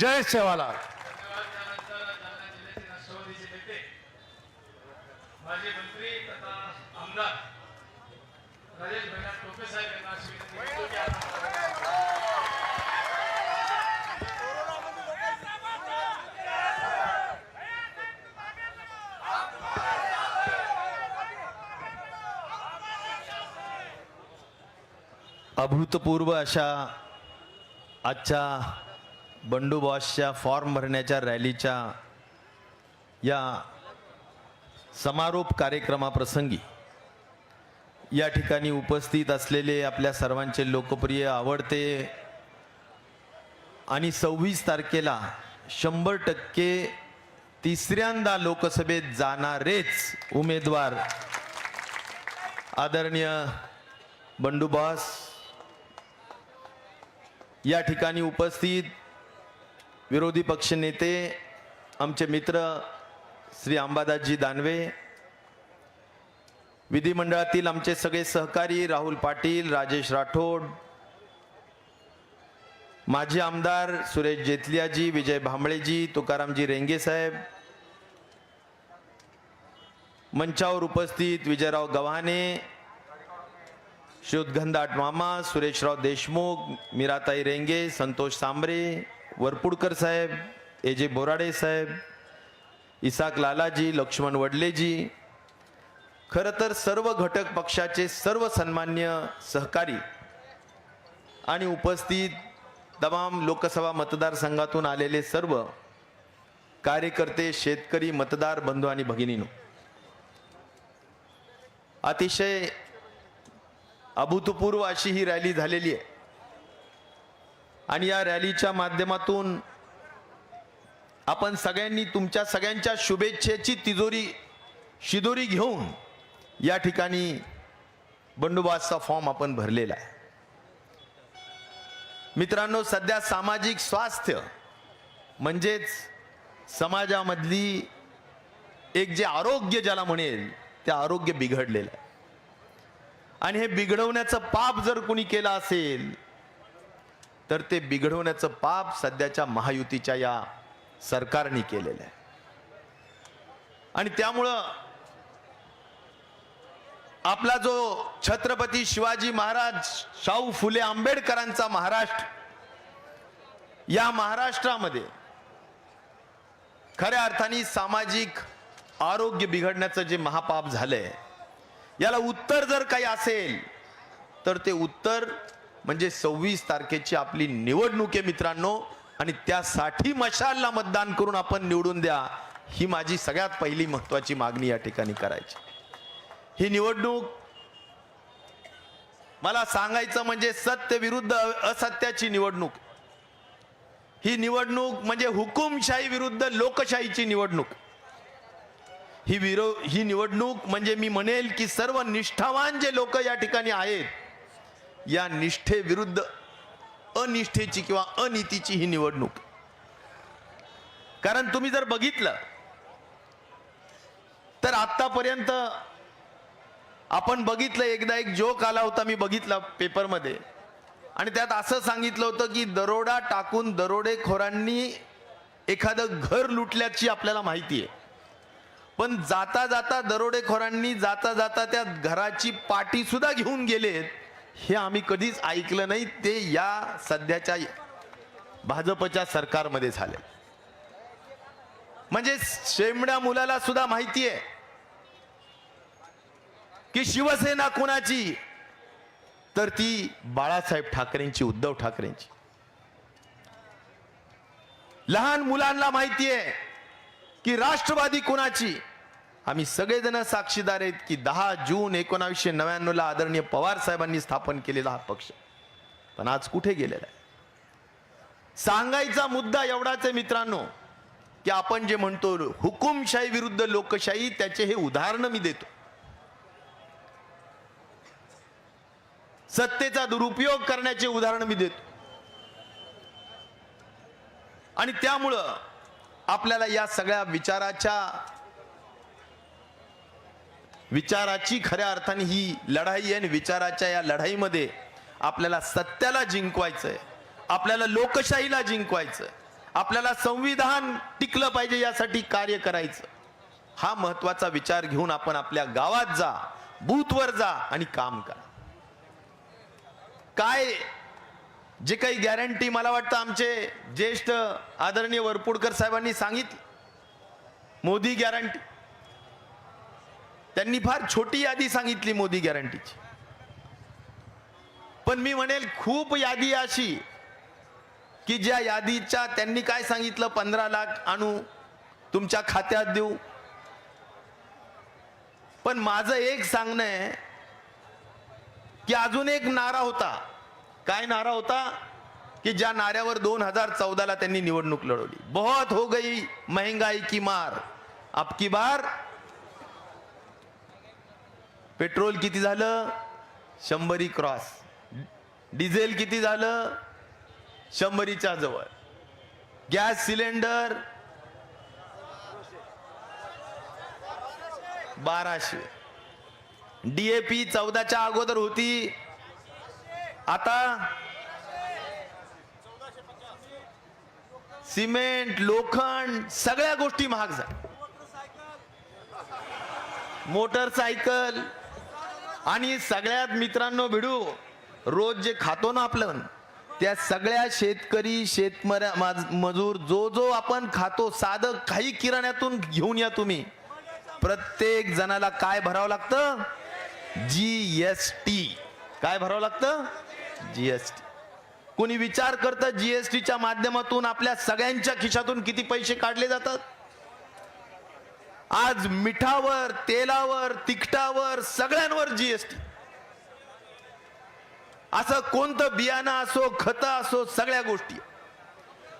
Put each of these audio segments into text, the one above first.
जय सेवालाल. त्यानंतर जालना जिल्ह्याचे राष्ट्रवादीचे नेते माजी मंत्री तथा आमदार राजेश भैया टोपे साहेब यांना अशी विनंती करतो की आपण- अभूतपूर्व अशा आजच्या बंडू बॉसच्या फॉर्म भरण्याच्या रॅलीच्या या समारोप कार्यक्रमाप्रसंगी या ठिकाणी उपस्थित असलेले आपल्या सर्वांचे लोकप्रिय आवडते आणि सव्वीस तारखेला शंभर टक्के तिसऱ्यांदा लोकसभेत जाणारेच उमेदवार आदरणीय बंडू बॉस या ठिकाणी उपस्थित विरोधी पक्षनेते आमचे मित्र श्री अंबादासजी दानवे विधिमंडळातील आमचे सगळे सहकारी राहुल पाटील राजेश राठोड माजी आमदार सुरेश जेतलियाजी विजय भांबळेजी तुकारामजी रेंगे साहेब मंचावर उपस्थित विजयराव गव्हाणे शोधगंधाट मामा सुरेशराव देशमुख मीराताई रेंगे संतोष सांबरे वरपुडकर साहेब ए जे बोराडे साहेब इसाक लालाजी लक्ष्मण वडलेजी खरं तर सर्व घटक पक्षाचे सर्व सन्मान्य सहकारी आणि उपस्थित तमाम लोकसभा मतदारसंघातून आलेले सर्व कार्यकर्ते शेतकरी मतदार बंधू आणि भगिनीनो अतिशय अभूतपूर्व अशी ही रॅली झालेली आहे. आणि या रॅलीच्या माध्यमातून आपण सगळ्यांनी तुमच्या सगळ्यांच्या शुभेच्छेची तिजोरी शिदोरी घेऊन या ठिकाणी बंडोबासचा फॉर्म आपण भरलेला आहे. मित्रांनो सध्या सामाजिक स्वास्थ्य म्हणजेच समाजामधली एक जे आरोग्य ज्याला म्हणेल ते आरोग्य बिघडलेलं आहे. आणि हे बिघडवण्याचं पाप जर कोणी केलं असेल तर ते बिघडवण्याचं पाप सध्याच्या महायुतीच्या या सरकारने केलेलं आहे. आणि त्यामुळं आपला जो छत्रपती शिवाजी महाराज शाहू फुले आंबेडकरांचा महाराष्ट्र या महाराष्ट्रामध्ये खऱ्या अर्थाने सामाजिक आरोग्य बिघडण्याचं जे महापाप झालंय याला उत्तर जर काही असेल तर ते उत्तर म्हणजे सव्वीस तारखेची आपली निवडणूक आहे मित्रांनो. आणि त्यासाठी मशालला मतदान करून आपण निवडून द्या. ही माझी सगळ्यात पहिली महत्वाची मागणी या ठिकाणी करायची. ही निवडणूक मला सांगायचं म्हणजे सत्य विरुद्ध असत्याची निवडणूक. ही निवडणूक म्हणजे हुकुमशाही विरुद्ध लोकशाहीची निवडणूक. ही विरो ही निवडणूक म्हणजे मी म्हणेल की सर्व निष्ठावान जे लोक या ठिकाणी आहेत या निष्ठेविरुद्ध अनिष्ठेची किंवा अनितीची ही निवडणूक. कारण तुम्ही जर बघितलं तर आतापर्यंत आपण बघितलं एकदा एक जोक आला होता मी बघितला पेपरमध्ये. आणि त्यात असं सांगितलं होतं की दरोडा टाकून दरोडेखोरांनी एखादं घर लुटल्याची आपल्याला माहिती आहे. पण जाता जाता दरोडेखोरांनी जाता जाता त्या घराची पाटी सुद्धा घेऊन गेलेत. हे आम्ही कधीच ऐकलं नाही ते या सध्याच्या भाजपच्या सरकारमध्ये झाले. म्हणजे शेमड्या मुलाला सुद्धा माहिती आहे की शिवसेना कुणाची? तर ती बाळासाहेब ठाकरेंची उद्धव ठाकरेंची. लहान मुलांना माहिती आहे की राष्ट्रवादी कुणाची? आम्ही सगळेजण साक्षीदार आहेत की दहा जून एकोणावीसशे नव्याण्णव ला आदरणीय पवार साहेबांनी स्थापन केलेला हा पक्ष. पण आज कुठे गेलेला आहे? सांगायचा मुद्दा एवढाच आहे मित्रांनो की आपण जे म्हणतो हुकुमशाही विरुद्ध लोकशाही त्याचे हे उदाहरण मी देतो. सत्तेचा दुरुपयोग करण्याचे उदाहरण मी देतो. आणि त्यामुळं आपल्याला या सगळ्या विचाराच्या विचाराची खऱ्या अर्थाने ही लढाई आहे आणि विचाराच्या या लढाईमध्ये आपल्याला सत्याला जिंकवायचंय. आपल्याला लोकशाहीला जिंकवायचं आपल्याला संविधान टिकलं पाहिजे यासाठी कार्य करायचं. हा महत्त्वाचा विचार घेऊन आपण आपल्या गावात जा बूथवर जा आणि काम करा. काय जे काही गॅरंटी मला वाटतं आमचे ज्येष्ठ आदरणीय वरपुडकर साहेबांनी सांगितलं. मोदी गॅरंटी त्यांनी फार छोटी यादी सांगितली मोदी गॅरंटीची पण मी म्हणेल खूप यादी अशी की ज्या यादीच्या त्यांनी काय सांगितलं? पंधरा लाख आणू तुमच्या खात्यात देऊ. पण माझं एक सांगणं आहे की अजून एक नारा होता. काय नारा होता? की ज्या नाऱ्यावर दोन हजार चौदाला त्यांनी निवडणूक लढवली. बहुत हो गई महंगाई की मार. अबकी बार पेट्रोल किती झालं? शंभरी क्रॉस. डिझेल किती झालं? शंभरीच्या जवळ. गॅस सिलेंडर बाराशे. डीएपी चौदाच्या अगोदर होती. आता सिमेंट लोखंड सगळ्या गोष्टी महाग झाल्या. मोटरसायकल आणि सगळ्यात मित्रांनो भिडू रोज जे खातो ना आपलं त्या सगळ्या शेतकरी शेतमऱ्या माज- मजूर जो जो आपण खातो साधं काही किराण्यातून घेऊन या तुम्ही. प्रत्येक जणाला काय भरावं लागतं? G S T. काय भरावं लागतं? G S T. कोणी विचार करतं जी एस टीच्या माध्यमातून आपल्या सगळ्यांच्या खिशातून किती पैसे काढले जातात? आज मिठावर तेलावर तिखटावर सगळ्यांवर जीएसटी असं कोणतं बियाणं असो खत असो सगळ्या गोष्टी.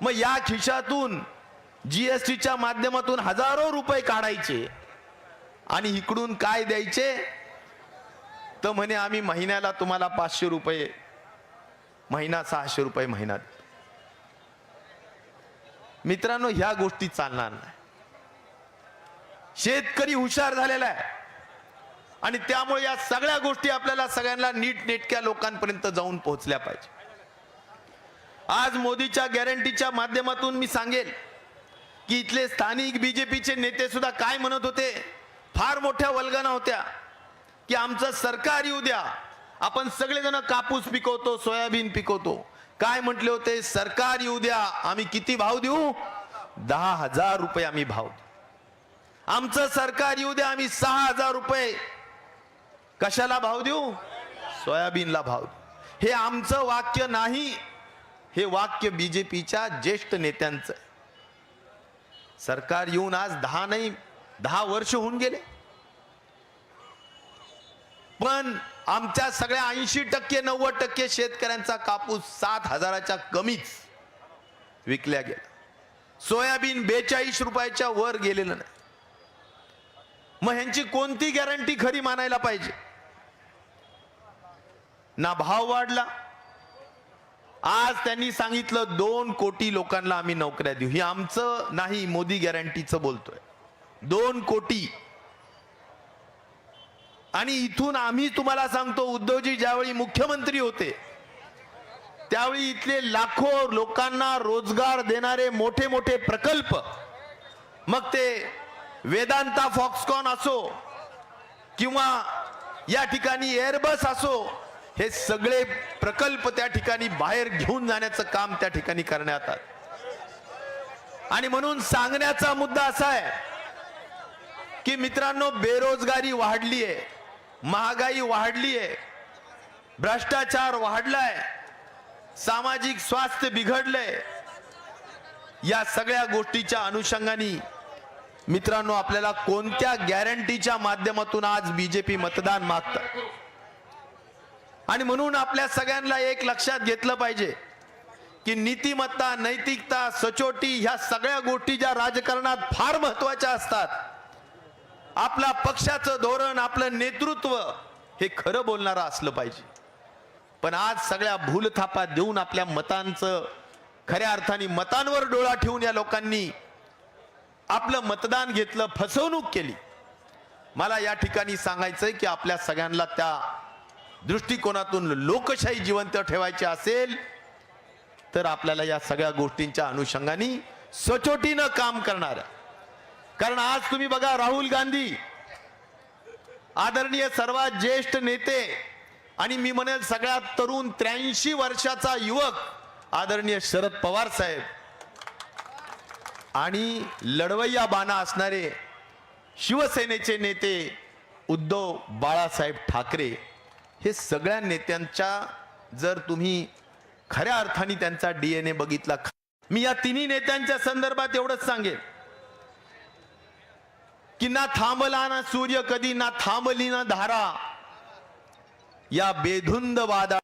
मग या खिशातून जीएसटीच्या माध्यमातून हजारो रुपये काढायचे आणि इकडून काय द्यायचे? तर म्हणे आम्ही महिन्याला तुम्हाला पाचशे रुपये महिना सहाशे रुपये महिना मित्रांनो ह्या गोष्टी चालणार नाही. शेतकरी हुशार झालेला आहे. आणि त्यामुळे या सगळ्या गोष्टी आपल्याला सगळ्यांना नीट नेटक्या लोकांपर्यंत जाऊन पोहोचल्या पाहिजे. आज मोदीच्या गॅरंटीच्या माध्यमातून मी सांगेल की इथले स्थानिक बीजेपीचे नेते सुद्धा काय म्हणत होते? फार मोठ्या वल्गना होत्या की आमचं सरकार येऊ द्या. आपण सगळेजण कापूस पिकवतो सोयाबीन पिकवतो. काय म्हटले होते? सरकार येऊ द्या. आम्ही किती भाव देऊ? दहा हजार रुपये आम्ही भाव देऊ. आमचं सरकार येऊ द्या आम्ही सहा हजार रुपये. कशाला भाव देऊ? सोयाबीनला भाव देऊ. हे आमचं वाक्य नाही. हे वाक्य बीजेपीच्या ज्येष्ठ नेत्यांचं सरकार येऊन आज दहा नाही दहा वर्ष होऊन गेले. पण आमच्या सगळ्या ऐंशी टक्के नव्वद टक्के शेतकऱ्यांचा कापूस सात हजाराच्या कमीच विकल्या गेला. सोयाबीन बेचाळीस रुपयाच्या वर गेलेलं नाही. मग ह्यांची कोणती गॅरंटी खरी मानायला पाहिजे? ना भाव वाढला. आज त्यांनी सांगितलं दोन कोटी लोकांना आम्ही नोकऱ्या देऊ. हे आमचं नाही मोदी गॅरंटीचं बोलतोय. दोन कोटी. आणि इथून आम्ही तुम्हाला सांगतो उद्धवजी ज्यावेळी मुख्यमंत्री होते त्यावेळी इथले लाखो लोकांना रोजगार देणारे मोठे मोठे प्रकल्प मग ते वेदांता फॉक्सकॉन असो किंवा या ठिकाणी एअरबस असो हे सगळे प्रकल्प त्या ठिकाणी बाहेर घेऊन जाण्याचं काम त्या ठिकाणी करण्यात आलं. आणि म्हणून सांगण्याचा मुद्दा असा आहे की मित्रांनो बेरोजगारी वाढली आहे महागाई वाढली आहे भ्रष्टाचार वाढलाय सामाजिक स्वास्थ्य बिघडलंय या सगळ्या गोष्टीच्या अनुषंगाने मित्रांनो आपल्याला कोणत्या गॅरंटीच्या माध्यमातून आज बीजेपी मतदान मागतात आणि म्हणून आपल्या सगळ्यांना एक लक्षात घेतलं पाहिजे की नीतिमत्ता नैतिकता सचोटी ह्या सगळ्या गोष्टी ज्या राजकारणात फार महत्त्वाच्या असतात आपला पक्षाचं धोरण आपलं नेतृत्व हे खरं बोलणारं असलं पाहिजे. पण आज सगळ्या भूलथापा देऊन आपल्या मतांचं खऱ्या अर्थाने मतांवर डोळा ठेवून या लोकांनी आपलं मतदान घेतलं फसवणूक केली. मला या ठिकाणी सांगायचंय की आपल्या सगळ्यांना त्या दृष्टिकोनातून लोकशाही जिवंत ठेवायची असेल तर आपल्याला या सगळ्या गोष्टींच्या अनुषंगाने सचोटीनं काम करणार. कारण आज तुम्ही बघा राहुल गांधी आदरणीय सर्वात ज्येष्ठ नेते आणि मी म्हणेल सगळ्यात तरुण त्र्याऐंशी वर्षाचा युवक आदरणीय शरद पवार साहेब आणि लढवय्या बाणा असणारे शिवसेनेचे नेते उद्धव बाळासाहेब ठाकरे हे सगळ्या नेत्यांच्या जर तुम्ही खऱ्या अर्थाने त्यांचा डीएनए बघितला मी या तिन्ही नेत्यांच्या संदर्भात एवढंच सांगेन. की ना थांबला ना सूर्य कधी ना थांबली ना धारा या बेधुंद वादा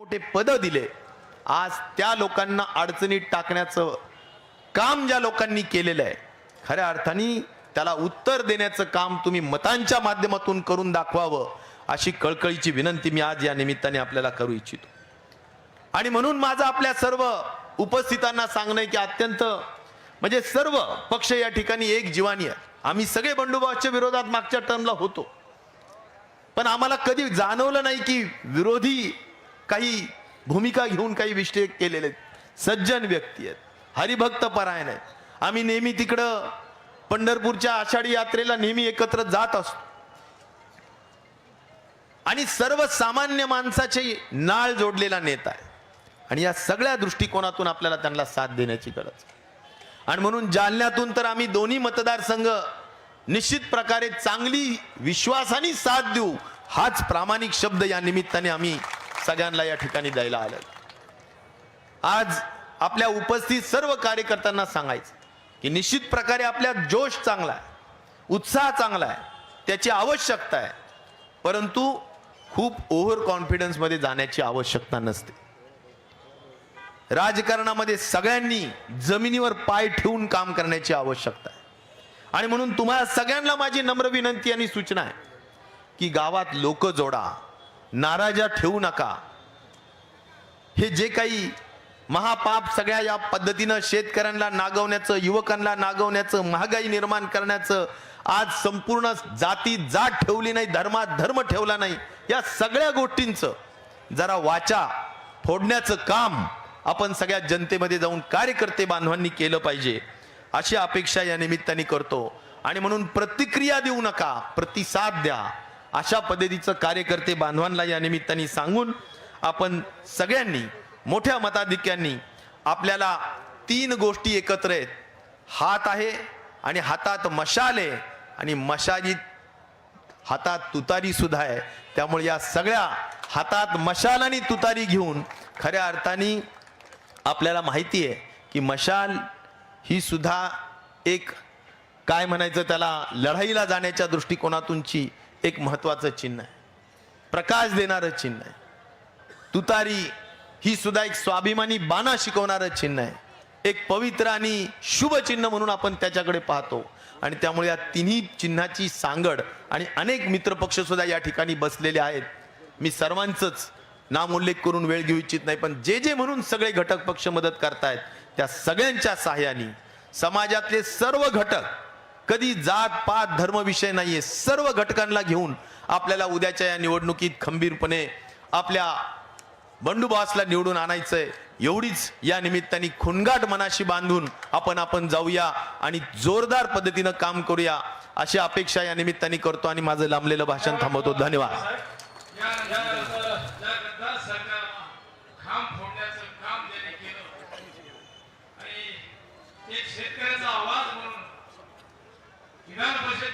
मोठे पद दिले. आज त्या लोकांना अडचणीत टाकण्याचं काम ज्या लोकांनी केलेलं आहे खऱ्या अर्थाने त्याला उत्तर देण्याचं काम तुम्ही मतांच्या माध्यमातून करून दाखवावं अशी कळकळीची विनंती मी आज या निमित्ताने आपल्याला करू इच्छितो. आणि म्हणून माझं आपल्या सर्व उपस्थितांना सांगणं की अत्यंत म्हणजे सर्व पक्ष या ठिकाणी एक जीवानी आहे. आम्ही सगळे बंडोबाच्या विरोधात मागच्या टर्मला होतो. पण आम्हाला कधी जाणवलं नाही की विरोधी काही भूमिका घेऊन काही विषय केलेले आहेत. सज्जन व्यक्ती आहेत. हरिभक्त परायण आहेत. आम्ही नेहमी तिकडं पंढरपूरच्या आषाढी यात्रेला नेहमी एकत्र जात असतो. आणि सर्वसामान्य माणसाचे नाळ जोडलेला नेता आहे. आणि या सगळ्या दृष्टिकोनातून आपल्याला त्यांना साथ देण्याची गरज आहे. आणि म्हणून जालन्यातून तर आम्ही दोन्ही मतदारसंघ निश्चित प्रकारे चांगली विश्वासाने साथ देऊ हाच प्रामाणिक शब्द या निमित्ताने आम्ही सगळ्यांना या ठिकाणी द्यायला आलं आज आपल्या उपस्थित सर्व कार्यकर्त्यांना सांगायचं की निश्चित प्रकारे आपल्या जोश चांगला आहे उत्साह चांगला आहे त्याची आवश्यकता आहे. परंतु खूप ओव्हर कॉन्फिडन्समध्ये जाण्याची आवश्यकता नसते. राजकारणामध्ये सगळ्यांनी जमिनीवर पाय ठेवून काम करण्याची आवश्यकता आहे. आणि म्हणून तुम्हाला सगळ्यांना माझी नम्र विनंती आणि सूचना आहे की गावात लोक जोडा. नाराजा ठेवू नका. हे जे काही महापाप सगळ्या या पद्धतीनं शेतकऱ्यांना नागवण्याचं युवकांना नागवण्याचं महागाई निर्माण करण्याचं आज संपूर्ण जाती जात ठेवली नाही धर्मात धर्म ठेवला नाही या सगळ्या गोष्टींचं जरा वाचा फोडण्याचं काम आपण सगळ्या जनतेमध्ये जाऊन कार्यकर्ते बांधवांनी केलं पाहिजे. अशी अपेक्षा या निमित्ताने करतो. आणि म्हणून प्रतिक्रिया देऊ नका प्रतिसाद द्या. अशा पद्धतीचं कार्यकर्ते बांधवांना या निमित्ताने सांगून आपण सगळ्यांनी मोठ्या मताधिक्यांनी आपल्याला तीन गोष्टी एकत्र आहेत. हात आहे आणि हातात मशाल आहे आणि मशालीत हातात तुतारी सुद्धा आहे. त्यामुळे या सगळ्या हातात मशाल आणि तुतारी घेऊन खऱ्या अर्थाने आपल्याला माहिती आहे की मशाल ही सुद्धा एक काय म्हणायचं त्याला लढाईला जाण्याच्या दृष्टिकोनातूनची एक महत्वाचं चिन्ह आहे. प्रकाश देणारं चिन्ह आहे. तुतारी ही सुद्धा एक स्वाभिमानी बाणा शिकवणारं चिन्ह आहे. एक पवित्र आणि शुभ चिन्ह म्हणून आपण त्याच्याकडे पाहतो. आणि त्यामुळे या तिन्ही चिन्हाची सांगड आणि अनेक मित्रपक्ष सुद्धा या ठिकाणी बसलेले आहेत. मी सर्वांचंच नामोल्लेख करून वेळ घेऊ इच्छित नाही पण जे जे म्हणून सगळे घटक पक्ष मदत करतायत त्या सगळ्यांच्या सहाय्याने समाजातले सर्व घटक कधी जात पात धर्म विषय नाहीये. सर्व घटकांना घेऊन आपल्याला उद्याच्या या निवडणुकीत खंबीरपणे आपल्या बंडूबासला निवडून आणायचंय. एवढीच या निमित्ताने खुणगाट मनाशी बांधून आपण आपण जाऊया आणि जोरदार पद्धतीनं काम करूया अशी अपेक्षा या निमित्ताने करतो आणि माझं लांबलेलं भाषण थांबवतो. धन्यवाद या या या गद्दार सरकारला खांब फोडण्याचं काम ज्याने केलं आणि